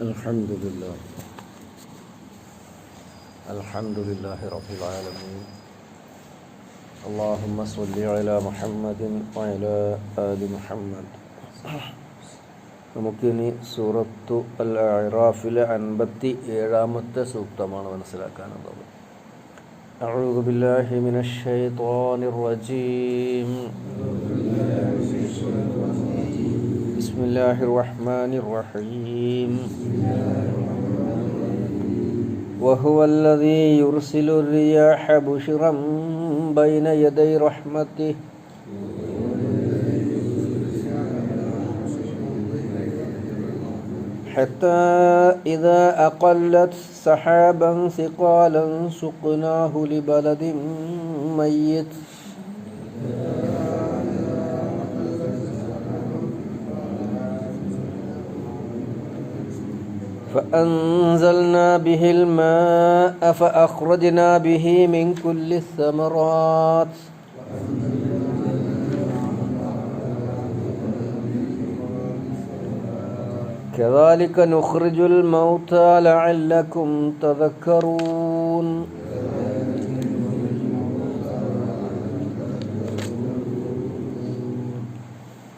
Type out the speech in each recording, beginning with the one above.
الحمد لله الحمد لله رب العالمين اللهم صل على محمد وعلى آل محمد നമുക്കിനി സൂറത്തു അൽ അറാഫിലെ അൻപത്തി ഏഴാമത്തെ സൂക്തമാണ് മനസ്സിലാക്കാനുള്ളത് أعوذ بالله من الشيطان الرجيم بسم الله الرحمن الرحيم. وهو الذي يرسل الرياح بشرا بين يدي رحمته. حتى إذا أقلت سحابا ثقالا سقناه لبلد ميت. فأنزلنا به الماء فأخرجنا به من كل الثمرات. كذلك نخرج الموتى لعلكم تذكرون.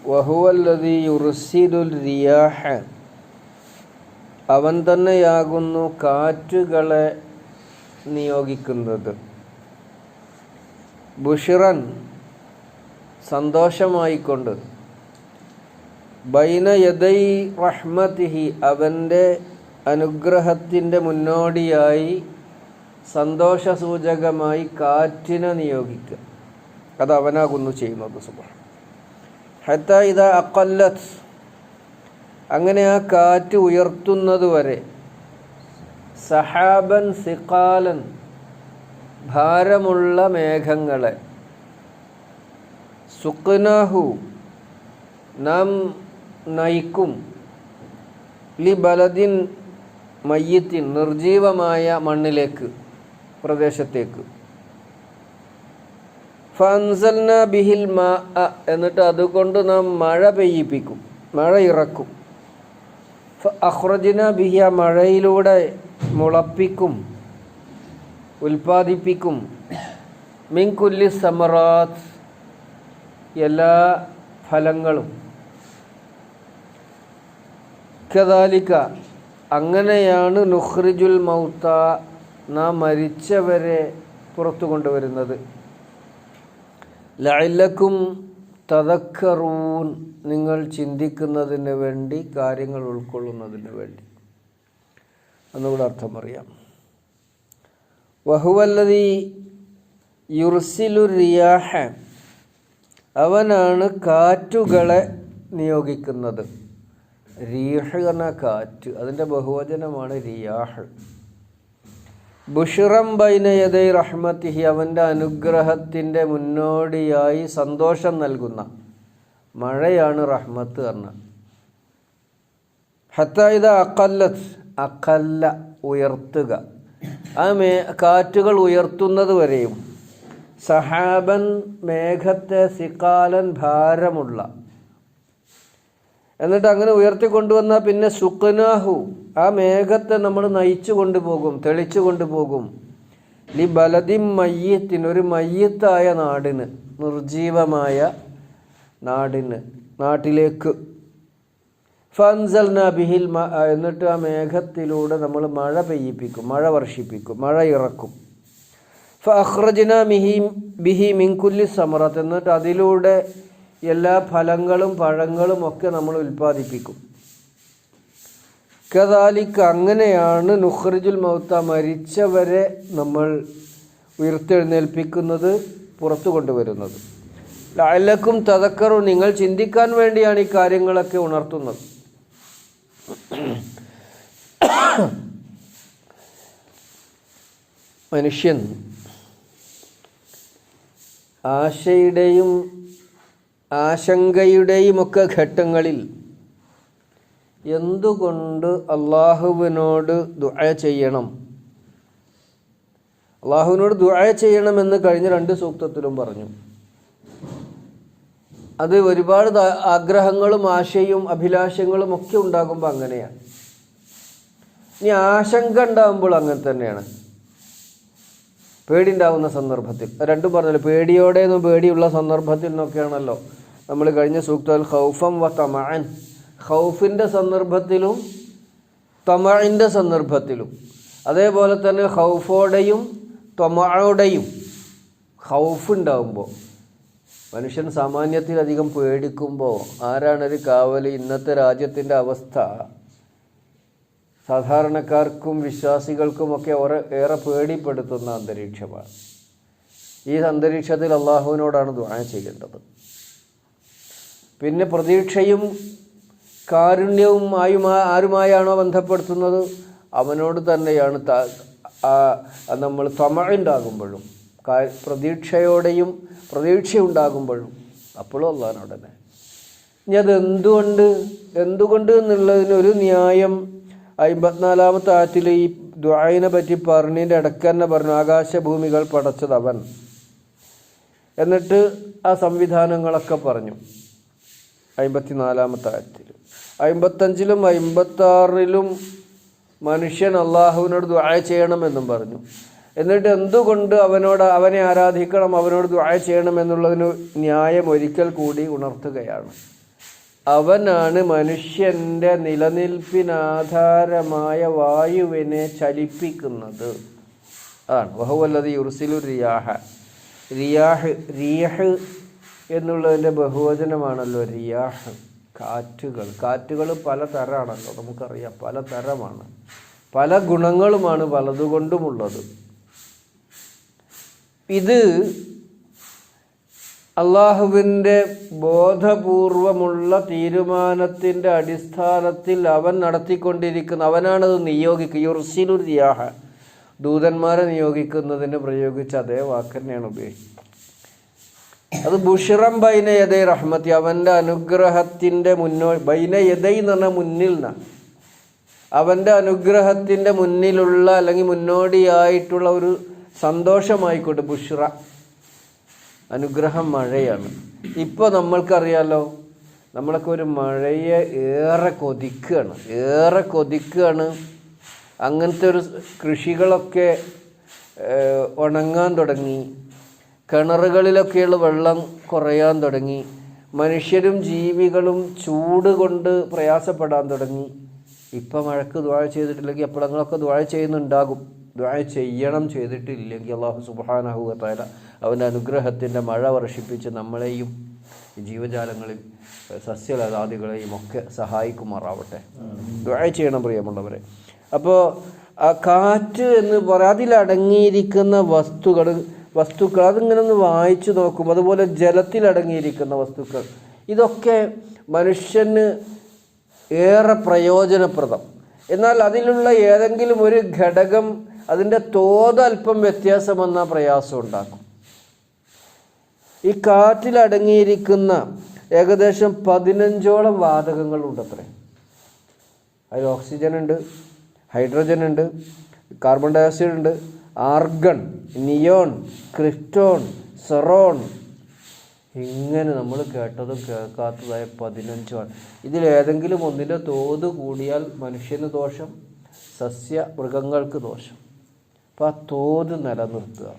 وهو الذي يرسل الرياح. അവൻ തന്നെയാകുന്നു കാറ്റുകളെ നിയോഗിക്കുന്നത്. ബുഷിറൻ സന്തോഷമായിക്കൊണ്ട് ബൈന യദൈ റഹ്മത്തിഹി അവന്റെ അനുഗ്രഹത്തിന്റെ മുന്നോടിയായി സന്തോഷസൂചകമായി കാറ്റിനെ നിയോഗിക്കുക അത് അവനാകുന്നു ചെയ്യുന്നത് സുബ ഹത്ത ഇത അക്കല്ലത്ത് അങ്ങനെ ആ കാറ്റ് ഉയർത്തുന്നത് വരെ സഹാബൻ സിക്കാലൻ ഭാരമുള്ള മേഘങ്ങളെ. സുഖ്നഹു നാം നയിക്കും. ലി ബലദിൻ മയ്യത്തിൻ നിർജീവമായ മണ്ണിലേക്ക് പ്രദേശത്തേക്ക്. ഫൻസൽന ബിഹിൽ മാ എന്നിട്ട് അതുകൊണ്ട് നാം മഴ പെയ്യിപ്പിക്കും മഴ ഇറക്കും. അഹ്റജിന ബിഹിയ മഴയിലൂടെ മുളപ്പിക്കും ഉൽപ്പാദിപ്പിക്കും മിൻകുല്ലി സമറാത്ത് എല്ലാ ഫലങ്ങളും. കദാലിക്ക അങ്ങനെയാണ് നുഹ്രിജുൽ മൗത്ത നാം മരിച്ചവരെ പുറത്തു കൊണ്ടുവരുന്നത്. ലൈലക്കും തതക്കറൂൻ നിങ്ങൾ ചിന്തിക്കുന്നതിന് വേണ്ടി കാര്യങ്ങൾ ഉൾക്കൊള്ളുന്നതിന് വേണ്ടി. എന്നുകൂടെ അർത്ഥം അറിയാം. വഹുവല്ലതി യുർസിലു റിയാഹ അവനാണ് കാറ്റുകളെ നിയോഗിക്കുന്നത്. റീഹ് എന്ന കാറ്റ് അതിന്റെ ബഹുവചനമാണ് റിയാഹ് ബുഷിറം ബൈനയതൈ റഹ്മത്തിഹി അവന്റെ അനുഗ്രഹത്തിന്റെ മുന്നോടിയായി സന്തോഷം നൽകുന്ന മഴയാണ് റഹ്മത്ത് പറഞ്ഞ ഹത്തായത് അക്കല്ലത്ത് അക്കല്ല ഉയർത്തുക. ആ മേ കാറ്റുകൾ ഉയർത്തുന്നത് വരെയും സഹാബൻ മേഘത്തെ സിക്കാലൻ ഭാരമുള്ള. എന്നിട്ട് അങ്ങനെ ഉയർത്തിക്കൊണ്ടുവന്നാൽ പിന്നെ സുഖനാഹു ആ മേഘത്തെ നമ്മൾ നയിച്ചു കൊണ്ടുപോകും തെളിച്ചു കൊണ്ടുപോകും. ലി ബലദിം മയ്യത്തിന് ഒരു മയ്യത്തായ നാടിന് നിർജീവമായ നാടിന് നാട്ടിലേക്ക്. ഫൻസൽ നബിഹിൽ എന്നിട്ട് ആ മേഘത്തിലൂടെ നമ്മൾ മഴ പെയ്യിപ്പിക്കും മഴ വർഷിപ്പിക്കും മഴ ഇറക്കും. ഫഹ്റജിന മിഹി ബിഹി മിൻകുല്ലി സമറത്ത് എന്നിട്ട് അതിലൂടെ എല്ലാ ഫലങ്ങളും പഴങ്ങളും ഒക്കെ നമ്മൾ ഉൽപ്പാദിപ്പിക്കും. കദാലിക്ക് അങ്ങനെയാണ് നുഹ്റിജുൽ മൗത്ത മരിച്ചവരെ നമ്മൾ ഉയർത്തെഴുന്നേൽപ്പിക്കുന്നത് പുറത്തു കൊണ്ടുവരുന്നത്. ലാലക്കും തതക്കറും നിങ്ങൾ ചിന്തിക്കാൻ വേണ്ടിയാണ് ഈ കാര്യങ്ങളൊക്കെ ഉണർത്തുന്നത്. മനുഷ്യൻ ആശയുടെയും ആശങ്കയുടെയും ഒക്കെ ഘട്ടങ്ങളിൽ എന്തുകൊണ്ട് അള്ളാഹുവിനോട് ദുആ ചെയ്യണം? അള്ളാഹുവിനോട് ദുആ ചെയ്യണമെന്ന് കഴിഞ്ഞ രണ്ട് സൂക്തത്തിലും പറഞ്ഞു. അത് ഒരുപാട് ആഗ്രഹങ്ങളും ആശയും അഭിലാഷങ്ങളും ഒക്കെ ഉണ്ടാകുമ്പോൾ അങ്ങനെയാണ്. ഇനി ആശങ്ക ഉണ്ടാകുമ്പോൾ അങ്ങനെ തന്നെയാണ്. പേടി ഉണ്ടാകുന്ന സന്ദർഭത്തിൽ. രണ്ടും പറഞ്ഞല്ലോ പേടിയോടെ പേടിയുള്ള സന്ദർഭത്തിൽ നിന്നൊക്കെയാണല്ലോ നമ്മൾ കഴിഞ്ഞ സൂക്തൽ ഹൗഫം വ തമാൻ ഹൗഫിന്റെ സന്ദർഭത്തിലും തൊമഴിന്റെ സന്ദർഭത്തിലും. അതേപോലെ തന്നെ ഹൗഫോടെയും തൊമയോടെയും ഹൗഫ് ഉണ്ടാകുമ്പോൾ മനുഷ്യൻ സാമാന്യത്തിലധികം പേടിക്കുമ്പോൾ ആരാണൊരു കാവൽ ഇന്നത്തെ രാജ്യത്തിന്റെ അവസ്ഥ. സാധാരണക്കാർക്കും വിശ്വാസികൾക്കുമൊക്കെ ഏറെ പേടിപ്പെടുത്തുന്ന അന്തരീക്ഷമാണ്. ഈ അന്തരീക്ഷത്തിൽ അള്ളാഹുവിനോടാണ് ദുആ ചെയ്യേണ്ടത്. പിന്നെ പ്രതീക്ഷയും കാരുണ്യവും ആയുമാ ആരുമായാണോ ബന്ധപ്പെടുത്തുന്നത്? അവനോട് തന്നെയാണ് നമ്മൾ തമഴുണ്ടാകുമ്പോഴും പ്രതീക്ഷയോടെയും പ്രതീക്ഷ ഉണ്ടാകുമ്പോഴും അപ്പോഴും അള്ളാഹിനോട് തന്നെ. ഇനി അത് എന്തുകൊണ്ട് എന്തുകൊണ്ട് എന്നുള്ളതിന് ഒരു ന്യായം അമ്പത്തിനാലാമത്തെ ആറ്റിൽ ഈ ദ്വായനെ പറ്റി പറഞ്ഞതിന്റെ ഇടയ്ക്ക് തന്നെ പറഞ്ഞു ആകാശഭൂമികൾ പടച്ചത് അവൻ. എന്നിട്ട് ആ സംവിധാനങ്ങളൊക്കെ പറഞ്ഞു. അമ്പത്തിനാലാമത്തെ ആയത്തിൽ അമ്പത്തഞ്ചിലും അമ്പത്താറിലും മനുഷ്യൻ അള്ളാഹുവിനോട് ദ്വായ ചെയ്യണമെന്നും പറഞ്ഞു. എന്നിട്ട് എന്തുകൊണ്ട് അവനോട് അവനെ ആരാധിക്കണം അവനോട് ദ്വായ ചെയ്യണം എന്നുള്ളതിന് ന്യായം ഒരിക്കൽ കൂടി ഉണർത്തുകയാണ്. അവനാണ് മനുഷ്യന്റെ നിലനിൽപ്പിനാധാരമായ വായുവിനെ ചലിപ്പിക്കുന്നത്. അതാണ് ബഹുവല്ലത് യുർസിലു റിയാഹ. റിയാഹ് റിയഹ് എന്നുള്ളതിന്റെ ബഹുവചനമാണല്ലോ റിയാഹ്. കാറ്റുകൾ. കാറ്റുകൾ പല തരമാണല്ലോ നമുക്കറിയാം. പല തരമാണ്. പല ഗുണങ്ങളുമാണ് പലതുകൊണ്ടുമുള്ളത്. ഇത് അള്ളാഹുവിന്റെ ബോധപൂർവമുള്ള തീരുമാനത്തിന്റെ അടിസ്ഥാനത്തിൽ അവൻ നടത്തിക്കൊണ്ടിരിക്കുന്ന അവനാണത് നിയോഗിക്കുക. യുർസിലു റിയാഹ. ദൂതന്മാരെ നിയോഗിക്കുന്നതിന് പ്രയോഗിച്ച അതേ വാക്ക് തന്നെയാണ് ഉപയോഗിച്ചത് അത് ബുഷിറം ബൈന യദൈ റഹ്മത്തി അവന്റെ അനുഗ്രഹത്തിന്റെ മുന്നോ ബൈന യദൈ എന്ന് പറഞ്ഞാൽ മുന്നിൽ നിന്നാണ് അവന്റെ അനുഗ്രഹത്തിന്റെ മുന്നിലുള്ള അല്ലെങ്കിൽ മുന്നോടിയായിട്ടുള്ള ഒരു സന്തോഷമായിക്കോട്ടെ ബുഷിറ. അനുഗ്രഹം മഴയാണ്. ഇപ്പോൾ നമ്മൾക്കറിയാലോ നമ്മളൊക്കെ ഒരു മഴയെ ഏറെ കൊതിക്കുകയാണ് ഏറെ കൊതിക്കുകയാണ് അങ്ങനത്തെ ഒരു കൃഷികളൊക്കെ ഉണങ്ങാൻ തുടങ്ങി. കിണറുകളിലൊക്കെയുള്ള വെള്ളം കുറയാൻ തുടങ്ങി. മനുഷ്യരും ജീവികളും ചൂട് കൊണ്ട് പ്രയാസപ്പെടാൻ തുടങ്ങി. ഇപ്പം മഴക്ക് ദ്വാഴ ചെയ്തിട്ടില്ലെങ്കിൽ അപ്പോൾ എപ്പോഴെങ്കിലൊക്കെ ദ്വാഴ ചെയ്യുന്നുണ്ടാകും. ദ്വാഴ ചെയ്യണം ചെയ്തിട്ടില്ലെങ്കിൽ അള്ളാഹു സുബാനഹുവത്തായ അവന്റെ അനുഗ്രഹത്തിന്റെ മഴ വർഷിപ്പിച്ച് നമ്മളെയും ജീവജാലങ്ങളിൽ സസ്യലതാദികളെയും ഒക്കെ സഹായിക്കുമാറാവട്ടെ. ദ്വാഴ ചെയ്യണം പ്രിയമുള്ളവരെ. അപ്പോൾ ആ കാറ്റ് എന്ന് പറയാം അതിലടങ്ങിയിരിക്കുന്ന വസ്തുക്കൾ വസ്തുക്കൾ അതിങ്ങനെ ഒന്ന് വായിച്ചു നോക്കും അതുപോലെ ജലത്തിലടങ്ങിയിരിക്കുന്ന വസ്തുക്കൾ. ഇതൊക്കെ മനുഷ്യന് ഏറെ പ്രയോജനപ്രദം. എന്നാൽ അതിലുള്ള ഏതെങ്കിലും ഒരു ഘടകം അതിന്റെ തോത് അല്പം വ്യത്യാസം വന്നാൽ പ്രയാസം ഉണ്ടാക്കും. ഈ കാറ്റിലടങ്ങിയിരിക്കുന്ന ഏകദേശം പതിനഞ്ചോളം വാതകങ്ങളുണ്ട് അത്രേ അതിൽ ഓക്സിജൻ ഉണ്ട് ഹൈഡ്രജൻ ഉണ്ട് കാർബൺ ഡയോക്സൈഡ് ഉണ്ട് ആർഗൺ നിയോൺ ക്രിപ്റ്റോൺ സെറോൺ. ഇങ്ങനെ നമ്മൾ കേട്ടതും കേൾക്കാത്തതായ പതിനഞ്ചാണ് ഇതിലേതെങ്കിലും ഒന്നിന്റെ തോത് കൂടിയാൽ മനുഷ്യന് ദോഷം സസ്യ മൃഗങ്ങൾക്ക് ദോഷം. അപ്പം ആ തോത് നിലനിർത്തുക.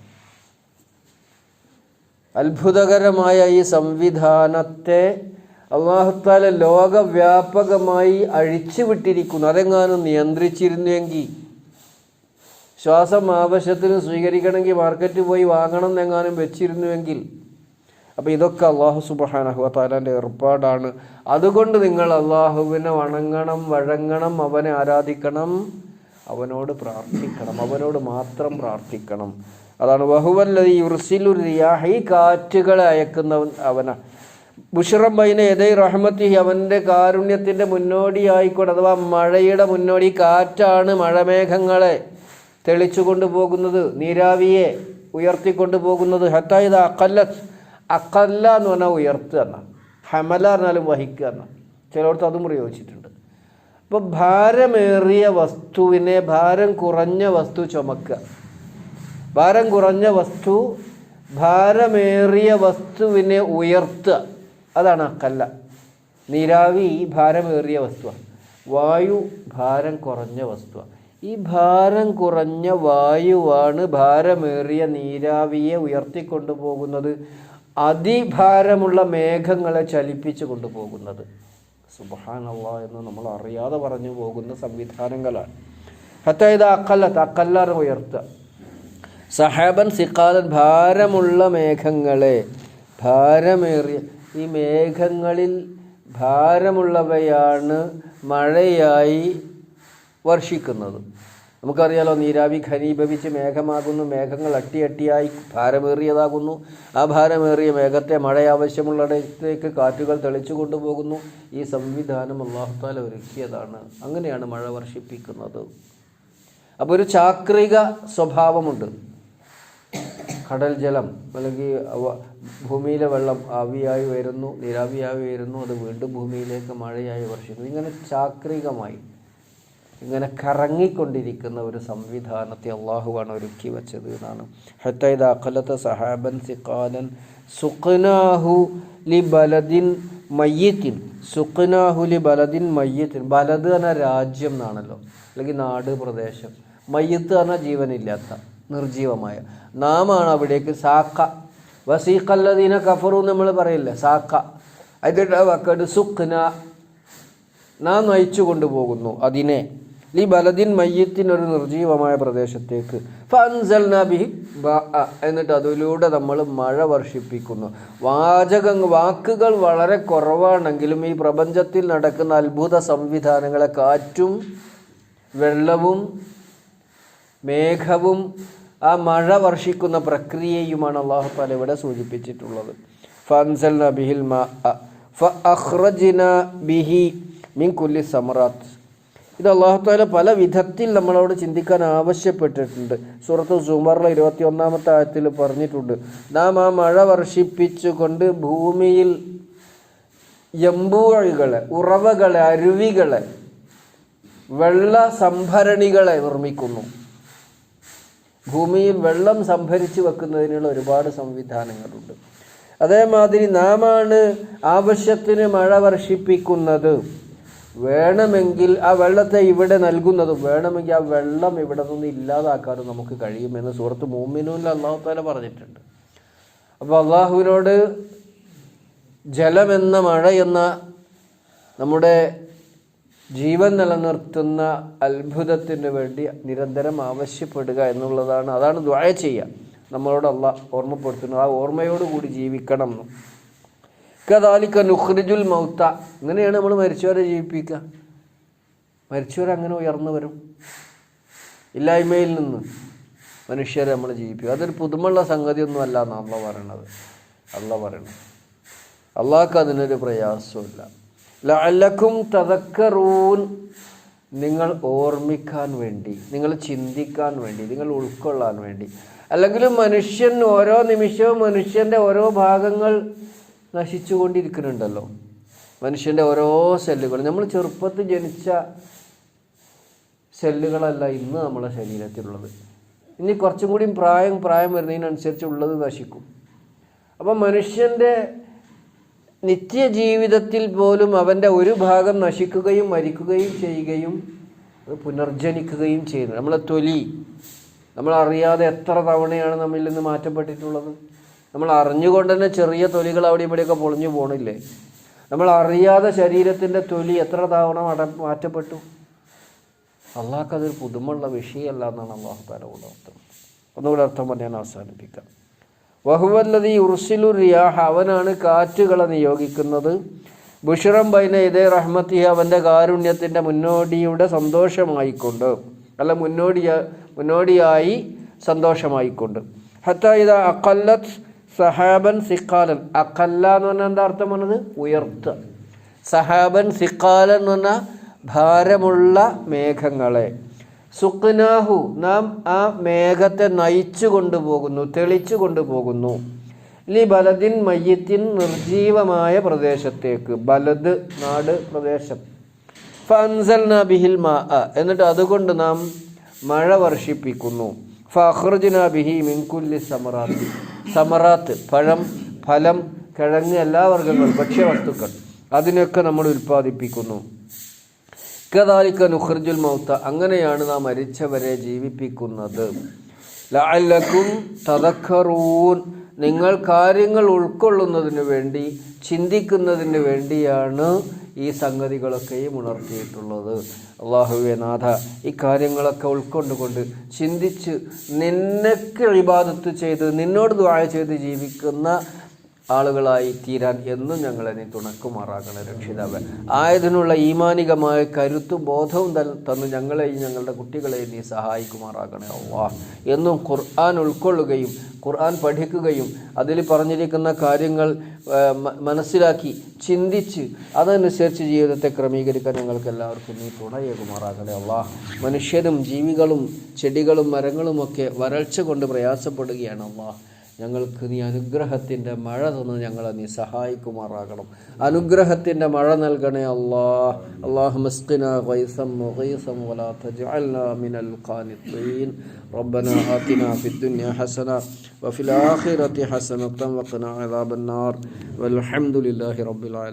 അത്ഭുതകരമായ ഈ സംവിധാനത്തെ അള്ളാഹുത്താല ലോകവ്യാപകമായി അഴിച്ചുവിട്ടിരിക്കുന്നു. അതെങ്ങാനും നിയന്ത്രിച്ചിരുന്നുവെങ്കിൽ ശ്വാസം ആവശ്യത്തിന് സ്വീകരിക്കണമെങ്കിൽ മാർക്കറ്റിൽ പോയി വാങ്ങണം എന്നെങ്ങാനും വെച്ചിരുന്നുവെങ്കിൽ. അപ്പോൾ ഇതൊക്കെ അള്ളാഹു സുബഹാനഹു താലാന്റെ ഏർപ്പാടാണ്. അതുകൊണ്ട് നിങ്ങൾ അള്ളാഹുവിനെ വണങ്ങണം വഴങ്ങണം അവനെ ആരാധിക്കണം അവനോട് പ്രാർത്ഥിക്കണം അവനോട് മാത്രം പ്രാർത്ഥിക്കണം. അതാണ് ബഹുവല്ലതി ഉർസിലു റിയാഹ കാറ്റുകളെ അയക്കുന്നവൻ അവന. ബുഷറം ബൈന എതൈ റഹ്മത്തി അവന്റെ കാരുണ്യത്തിന്റെ മുന്നോടിയായിക്കോട്ടെ അഥവാ മഴയുടെ മുന്നോടി കാറ്റാണ് മഴമേഘങ്ങളെ. തെളിച്ചു കൊണ്ടുപോകുന്നത് നീരാവിയെ ഉയർത്തിക്കൊണ്ടു പോകുന്നത് ഹത്തായത് അക്കല്ല അക്കല്ല എന്ന് പറഞ്ഞാൽ ഉയർത്തുക എന്നാണ്. ഹമല എന്നാലും വഹിക്കുക എന്നാണ്. ചിലയിടത്ത് അതും പ്രയോഗിച്ചിട്ടുണ്ട്. അപ്പോൾ ഭാരമേറിയ വസ്തുവിനെ ഭാരം കുറഞ്ഞ വസ്തു ചുമക്കുക. ഭാരം കുറഞ്ഞ വസ്തു ഭാരമേറിയ വസ്തുവിനെ ഉയർത്തുക. അതാണ് അക്കല്ല നീരാവി ഭാരമേറിയ വസ്തുവാണ്. വായു ഭാരം കുറഞ്ഞ വസ്തുവാണ്. ഈ ഭാരം കുറഞ്ഞ വായുവാണ് ഭാരമേറിയ നീരാവിയെ ഉയർത്തിക്കൊണ്ടുപോകുന്നത്. അതിഭാരമുള്ള മേഘങ്ങളെ ചലിപ്പിച്ചു കൊണ്ടുപോകുന്നത്. സുബഹാനല്ല എന്ന് നമ്മൾ അറിയാതെ പറഞ്ഞു പോകുന്ന സംവിധാനങ്ങളാണ്. അതായത് അക്കല്ലത്ത് അക്കല്ലാറ് ഉയർത്തുക. സഹാബൻ സിക്കാലൻ ഭാരമുള്ള മേഘങ്ങളെ ഭാരമേറിയ ഈ മേഘങ്ങളിൽ ഭാരമുള്ളവയാണ് മഴയായി വർഷിക്കുന്നത്. നമുക്കറിയാലോ നീരാവി ഖനീഭവിച്ച് മേഘമാകുന്നു മേഘങ്ങൾ അട്ടിയട്ടിയായി ഭാരമേറിയതാകുന്നു. ആ ഭാരമേറിയ മേഘത്തെ മഴ ആവശ്യമുള്ളിടത്തേക്ക് കാറ്റുകൾ തെളിച്ചു കൊണ്ടുപോകുന്നു. ഈ സംവിധാനം അള്ളാഹുത്താല ഒരുക്കിയതാണ്. അങ്ങനെയാണ് മഴ വർഷിപ്പിക്കുന്നത്. അപ്പോൾ ഒരു ചാക്രിക സ്വഭാവമുണ്ട്. കടൽ ജലം അല്ലെങ്കിൽ ഭൂമിയിലെ വെള്ളം ആവിയായി വരുന്നു നീരാവിയായി വരുന്നു അത് വീണ്ടും ഭൂമിയിലേക്ക് മഴയായി വർഷിക്കുന്നു. ഇങ്ങനെ ചാക്രികമായി. ഇങ്ങനെ കറങ്ങിക്കൊണ്ടിരിക്കുന്ന ഒരു സംവിധാനത്തെ അള്ളാഹുവാണ് ഒരുക്കി വെച്ചത് എന്നാണ്. ഹത്തൈദ അഖലത്ത സഹാബൻ സിഖാലൻ സുഖ്നാഹു ലി ബലദിൻ മയ്യത്തിൻ സുഖ്നാഹു ലി ബലദിൻ മയ്യത്തിൻ. ബലത് എന്ന രാജ്യം എന്നാണല്ലോ അല്ലെങ്കിൽ നാട് പ്രദേശം. മയ്യത്ത് എന്ന ജീവനില്ലാത്ത നിർജീവമായ നാമാണ് അവിടേക്ക് സാക്ക വസീഖല്ലദീന കഫറു നമ്മൾ പറയില്ല സാക്ക അതിന്റെ വക്കട് സുഖ്ന. നാം നയിച്ചു കൊണ്ടുപോകുന്നു അതിനെ. ലി ബലദിൻ മയ്യത്തിൻ ഒരു നിർജീവമായ പ്രദേശത്തേക്ക്. ഫൻസൽ ബഅ. എന്നിട്ട് അതിലൂടെ നമ്മൾ മഴ വർഷിപ്പിക്കുന്നു. വാചക വാക്കുകൾ വളരെ കുറവാണെങ്കിലും ഈ പ്രപഞ്ചത്തിൽ നടക്കുന്ന അത്ഭുത സംവിധാനങ്ങളെ കാറ്റും വെള്ളവും മേഘവും ആ മഴ വർഷിക്കുന്ന പ്രക്രിയയുമാണ് അള്ളാഹു താല ഇവിടെ സൂചിപ്പിച്ചിട്ടുള്ളത്. ഫൻസൽ ബിഹിൽ മാ ഫഅഖ്റജ്ന ബിഹി മിൻ കുല്ലി സമറാത്ത്. ഇത് അള്ളാഹുത്താല പല വിധത്തിൽ നമ്മളോട് ചിന്തിക്കാൻ ആവശ്യപ്പെട്ടിട്ടുണ്ട്. സുഹൃത്ത് സുമറിലെ ഇരുപത്തി ഒന്നാമത്തെ ആയത്തിൽ പറഞ്ഞിട്ടുണ്ട്. നാം ആ മഴ വർഷിപ്പിച്ചുകൊണ്ട് ഭൂമിയിൽ എമ്പൂഴികളെ ഉറവകളെ അരുവികളെ വെള്ള സംഭരണികളെ നിർമ്മിക്കുന്നു. ഭൂമിയിൽ വെള്ളം സംഭരിച്ചു വെക്കുന്നതിനുള്ള ഒരുപാട് സംവിധാനങ്ങളുണ്ട്. അതേമാതിരി നാമാണ് ആവശ്യത്തിന് മഴ വർഷിപ്പിക്കുന്നത്. വേണമെങ്കിൽ ആ വെള്ളത്തെ ഇവിടെ നൽകുന്നതും വേണമെങ്കിൽ ആ വെള്ളം ഇവിടെ നിന്ന് ഇല്ലാതാക്കാനും നമുക്ക് കഴിയുമെന്ന് സുഹൃത്ത് മൂമിനൂല്ല അള്ളാഹു താല പറഞ്ഞിട്ടുണ്ട്. അപ്പോൾ അള്ളാഹുവിനോട് ജലമെന്ന മഴ എന്ന നമ്മുടെ ജീവൻ നിലനിർത്തുന്ന അത്ഭുതത്തിന് വേണ്ടി നിരന്തരം ആവശ്യപ്പെടുക എന്നുള്ളതാണ്. അതാണ് ദ്വായ ചെയ്യുക. നമ്മളോട് അല്ല ഓർമ്മപ്പെടുത്തുന്നത്. ആ ഓർമ്മയോടുകൂടി ജീവിക്കണം. കദാലിക്ക നുഹ്രിജുൽ മൗത്ത. ഇങ്ങനെയാണ് നമ്മൾ മരിച്ചവരെ ജീവിപ്പിക്കുക. മരിച്ചവരങ്ങനെ ഉയർന്നു വരും. ഇല്ലായ്മയിൽ നിന്ന് മനുഷ്യരെ നമ്മൾ ജീവിപ്പിക്കും. അതൊരു പുതുമുള്ള സംഗതിയൊന്നും അല്ല അള്ള പറയണത്. അള്ള പറയണത്. അള്ളാഹ്ക്ക് അതിനൊരു പ്രയാസമില്ല ലാലക്കും തതക്കറൂൻ നിങ്ങൾ ഓർമ്മിക്കാൻ വേണ്ടി നിങ്ങൾ ചിന്തിക്കാൻ വേണ്ടി നിങ്ങൾ ഉൾക്കൊള്ളാൻ വേണ്ടി. അല്ലെങ്കിൽ മനുഷ്യൻ ഓരോ നിമിഷവും മനുഷ്യന്റെ ഓരോ ഭാഗങ്ങൾ നശിച്ചുകൊണ്ടിരിക്കുന്നുണ്ടല്ലോ. മനുഷ്യന്റെ ഓരോ സെല്ലുകളും. നമ്മൾ ചെറുപ്പത്തിൽ ജനിച്ച സെല്ലുകളല്ല ഇന്ന് നമ്മളെ ശരീരത്തിലുള്ളത്. ഇനി കുറച്ചും കൂടി പ്രായം പ്രായം വരുന്നതിനനുസരിച്ച് ഉള്ളത് നശിക്കും. അപ്പം മനുഷ്യന്റെ നിത്യജീവിതത്തിൽ പോലും അവന്റെ ഒരു ഭാഗം നശിക്കുകയും മരിക്കുകയും ചെയ്യുകയും അത് പുനർജനിക്കുകയും ചെയ്യുന്നു. നമ്മളെ തൊലി നമ്മളറിയാതെ എത്ര തവണയാണ് നമ്മിൽ നിന്ന് മാറ്റപ്പെട്ടിട്ടുള്ളത്? നമ്മൾ അറിഞ്ഞുകൊണ്ട് തന്നെ ചെറിയ തൊലികൾ അവിടെ ഇവിടെയൊക്കെ പൊളിഞ്ഞു പോണില്ലേ? നമ്മൾ അറിയാതെ ശരീരത്തിന്റെ തൊലി എത്ര തവണ മട മാറ്റപ്പെട്ടു? അള്ളാഹ്ക്ക് അതൊരു പുതുമുള്ള വിഷയമല്ല എന്നാണ് അള്ളാഹു താല കൊണ്ട് അർത്ഥം ഒന്നുകൂടെ അർത്ഥം പറഞ്ഞാൽ അവസാനിപ്പിക്കാം. വഹുവല്ലതി ഉർസിലു റിയാഹ അവനാണ് കാറ്റുകളെ നിയോഗിക്കുന്നത്. ബുഷറം ബൈന ഇതേ റഹ്മത്തി അവന്റെ കാരുണ്യത്തിന്റെ മുന്നോടിയുടെ സന്തോഷമായിക്കൊണ്ട്. അല്ല മുന്നോടിയ മുന്നോടിയായി സന്തോഷമായിക്കൊണ്ട്. ഹത്ത ഇത അക്കല്ലത്ത് സഹാബൻ സിക്കാലൻ അക്കല്ല എന്ന് പറഞ്ഞാൽ എന്താ അർത്ഥം പറഞ്ഞത്? ഉയർത്തുക. സഹാബൻ സിക്കാലൻ എന്ന് പറഞ്ഞാൽ ഭാരമുള്ള മേഘങ്ങളെ. സുഖ്നാഹു നാം ആ മേഘത്തെ നയിച്ചു കൊണ്ടുപോകുന്നു തെളിച്ചു കൊണ്ടുപോകുന്നു. ലി ബലദിൻ മയ്യത്തിൻ നിർജീവമായ പ്രദേശത്തേക്ക്. ബലദ് നാട് പ്രദേശം. ഫൻസൽ നബിഹിൽ മാ എന്നിട്ട് അതുകൊണ്ട് നാം മഴ വർഷിപ്പിക്കുന്നു. ഫഹ്റുജന ബിഹി മിൻകുല്ലി സമറാത്ത്. സമറാത്ത് പഴം ഫലം കിഴങ്ങ് എല്ലാ വർഗങ്ങളും ഭക്ഷ്യവസ്തുക്കൾ. അതിനൊക്കെ നമ്മൾ ഉൽപ്പാദിപ്പിക്കുന്നു. കദാലിക്ക നുഹർജുൽ മൗത്ത. അങ്ങനെയാണ് നാം മരിച്ചവരെ ജീവിപ്പിക്കുന്നത്. ലഅല്ലക്കും തദക്കറൂൻ. നിങ്ങൾ കാര്യങ്ങൾ ഉൾക്കൊള്ളുന്നതിന് വേണ്ടി ചിന്തിക്കുന്നതിന് വേണ്ടിയാണ് ഈ സംഗതികളൊക്കെയും ഉണർത്തിയിട്ടുള്ളത്. അള്ളാഹുവെ നാഥ ഈ കാര്യങ്ങളൊക്കെ ഉൾക്കൊണ്ടുകൊണ്ട് ചിന്തിച്ച് നിന്നൊക്കെ ഇബാദത്ത് ചെയ്ത് നിന്നോട് ദ്വായ ചെയ്ത് ജീവിക്കുന്ന ആളുകളായി തീരാൻ എന്നും ഞങ്ങളെ നീ തുണക്കുമാറാകണേ രക്ഷിതാവ്. ആയതിനുള്ള ഈമാനികമായ കരുത്തും ബോധവും തന്നു ഞങ്ങളെയും ഞങ്ങളുടെ കുട്ടികളെയും നീ സഹായിക്കുമാറാകണേ അള്ളാ. എന്നും ഖുർആൻ ഉൾക്കൊള്ളുകയും ഖുർആൻ പഠിക്കുകയും അതിൽ പറഞ്ഞിരിക്കുന്ന കാര്യങ്ങൾ മനസ്സിലാക്കി ചിന്തിച്ച് അതനുസരിച്ച് ജീവിതത്തെ ക്രമീകരിക്കാൻ ഞങ്ങൾക്ക് എല്ലാവർക്കും നീ തുണയേകുമാറാകണേ അള്ളാ. മനുഷ്യരും ജീവികളും ചെടികളും മരങ്ങളുമൊക്കെ വരൾച്ച കൊണ്ട് പ്രയാസപ്പെടുകയാണ് അള്ളാ. ഞങ്ങൾക്ക് നീ അനുഗ്രഹത്തിൻ്റെ മഴ തന്ന് ഞങ്ങളെ നീ സഹായിക്കുമാറാകണം അനുഗ്രഹത്തിൻ്റെ മഴ നൽകണേ അല്ലാ അള്ളാഹു മസ്കിന ഗൈസം മുഗീസം വലാ തജ്അൽനാ മിനൽ ഖാനിത്തീൻ ربنا آتنا في الدنيا حسنة وفي الآخرة حسنة وقنا عذاب النار والحمد لله رب العالمين